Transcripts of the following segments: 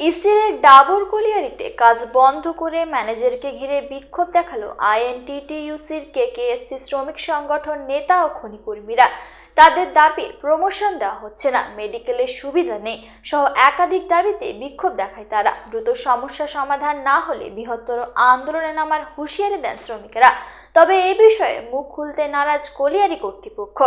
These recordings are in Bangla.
ইসিরের ডাবর কলিয়ারিতে কাজ বন্ধ করে ম্যানেজারকে ঘিরে বিক্ষোভ দেখাল আইএনটিটিইউসির কেকেএসসি শ্রমিক সংগঠন নেতা ও খনি কর্মীরা তাদের দাবি, প্রমোশন দেওয়া হচ্ছে না, মেডিকেলের সুবিধা নেই সহ একাধিক দাবিতে বিক্ষোভ দেখায় তারা। দ্রুত সমস্যা সমাধান না হলে বৃহত্তর আন্দোলনে নামার হুঁশিয়ারি দেন শ্রমিকেরা। তবে এ বিষয়ে মুখ খুলতে নারাজ কলিয়ারি কর্তৃপক্ষ।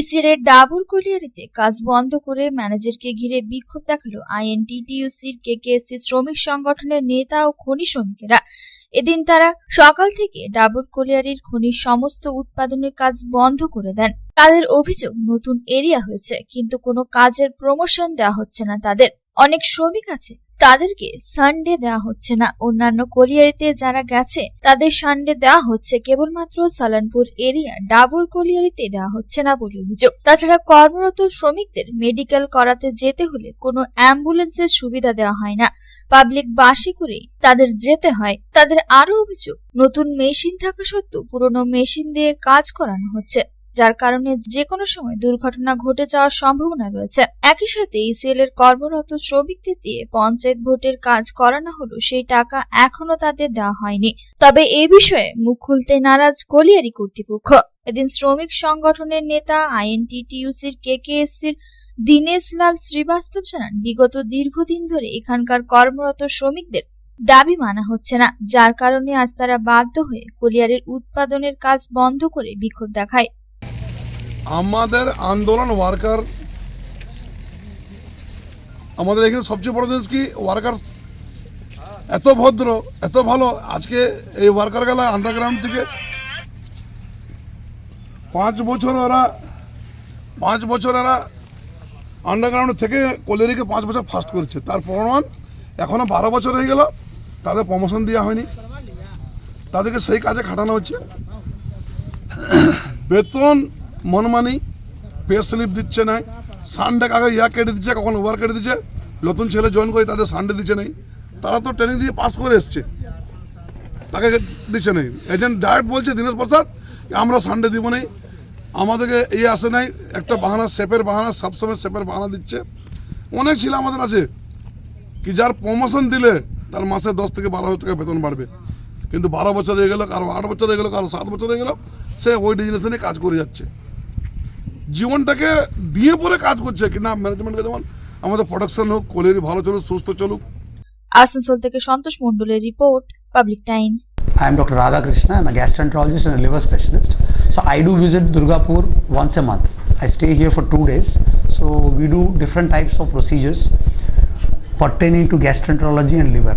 ইসিরের ডাবর কলিয়ারিতে কাজ বন্ধ করে ম্যানেজারকে ঘিরে বিক্ষোভ দেখাল আইএনটিটিইউসির কেকেএসসি শ্রমিক সংগঠনের নেতা ও খনি শ্রমিকেরা। এদিন তারা সকাল থেকে ডাবর কলিয়ারির খনির সমস্ত উৎপাদনের কাজ বন্ধ করে দেন। তাদের অভিযোগ, নতুন এরিয়া হয়েছে, কিন্তু কোনো কাজের প্রমোশন দেওয়া হচ্ছে না তাদের। অনেক শ্রমিক আছে তাদেরকে সানডে দেওয়া হচ্ছে না। অন্যান্য কলিয়ারিতে যারা গেছে, তাদের সানডে দেওয়া হচ্ছে। কেবলমাত্র সালানপুর এরিয়া, ডাবর কলিয়ারিতে দেওয়া হচ্ছে না বলে অভিযোগ। তাছাড়া কর্মরত শ্রমিকদের মেডিকেল করাতে যেতে হলে কোনো অ্যাম্বুলেন্সের সুবিধা দেওয়া হয় না। পাবলিক বাসে করেই তাদের যেতে হয়। তাদের আরও অভিযোগ, নতুন মেশিন থাকা সত্ত্বেও পুরনো মেশিন দিয়ে কাজ করানো হচ্ছে। যার কারণে যে কোনো সময় দুর্ঘটনা ঘটে যাওয়ার সম্ভাবনা রয়েছে। একই সাথে ইসিএল এর কর্মরত শ্রমিকদের দিয়ে পঞ্চায়েত ভোটের কাজ করানো হলো, সেই টাকা এখনও তাদের দেওয়া হয়নি। তবে এ বিষয়ে মুখ খুলতে নারাজ কলিয়ারি কর্তৃপক্ষ। এদিন শ্রমিক সংগঠনের নেতা আইএনটিটিইউসির কেকেএসসির দীনেশ লাল শ্রীবাস্তব জানান, বিগত দীর্ঘদিন ধরে এখানকার কর্মরত শ্রমিকদের দাবি মানা হচ্ছে না, যার কারণে আজ তারা বাধ্য হয়ে কলিয়ারের উৎপাদনের কাজ বন্ধ করে বিক্ষোভ দেখায়। আমাদের আন্দোলন ওয়ার্কার আমাদের এখানে সবচেয়ে বড় জিনিস কি ওয়ার্কার এত ভদ্র, এত ভালো। আজকে এই ওয়ার্কার গেলা আন্ডারগ্রাউন্ড থেকে পাঁচ বছর ওরা, পাঁচ বছর ওরা আন্ডারগ্রাউন্ড থেকে কলেরিকে পাঁচ বছর ফাস্ট করেছে। তার প্রমাণ এখনও বারো বছর হয়ে গেল, তাদের প্রমোশন দেওয়া হয়নি। তাদেরকে সেই কাজে খাটানো হচ্ছে। বেতন মনমানি পে স্লিপ দিচ্ছে না সানডে আগে ইয়া কেটে দিচ্ছে, কখন ওভার কেটে দিচ্ছে। নতুন ছেলে জয়েন করে তাদের সানডে দিচ্ছে নেই। তারা তো ট্রেনিং দিয়ে পাস করে এসছে। তাকে দিচ্ছে নেই। এজেন্ট ডাইরেক্ট বলছে, দীনেশ প্রসাদ, আমরা সানডে দিব নেই। আমাদেরকে এই আসে নাই। একটা বাহানা সেপের বাহানা, সবসময় সেপের বাহানা দিচ্ছে। অনেক ছিল আমাদের আছে কি যার প্রমোশন দিলে তার মাসে দশ থেকে বারো হাজার টাকা বেতন বাড়বে। কিন্তু বারো বছর হয়ে গেলো, কারও আট বছর হয়ে গেলো, কারও সাত বছর হয়ে গেলো, সে ওই ডিজিনেশনে কাজ করে যাচ্ছে। জীবনটাকে দিয়ে পরে কাজ করছে কি না ম্যানেজমেন্টকে যেমন আমাদের প্রোডাকশন হোক কোয়ালিটি ভালো চলুক সুস্থ চলুক আসানসোল থেকে সন্তোষ মণ্ডলের report public times I am Dr. Radhakrishna. I'm a gastroenterologist and a liver specialist. So I do visit Durgapur once a month. I stay here for two days. So we do different types of procedures pertaining to gastroenterology and liver.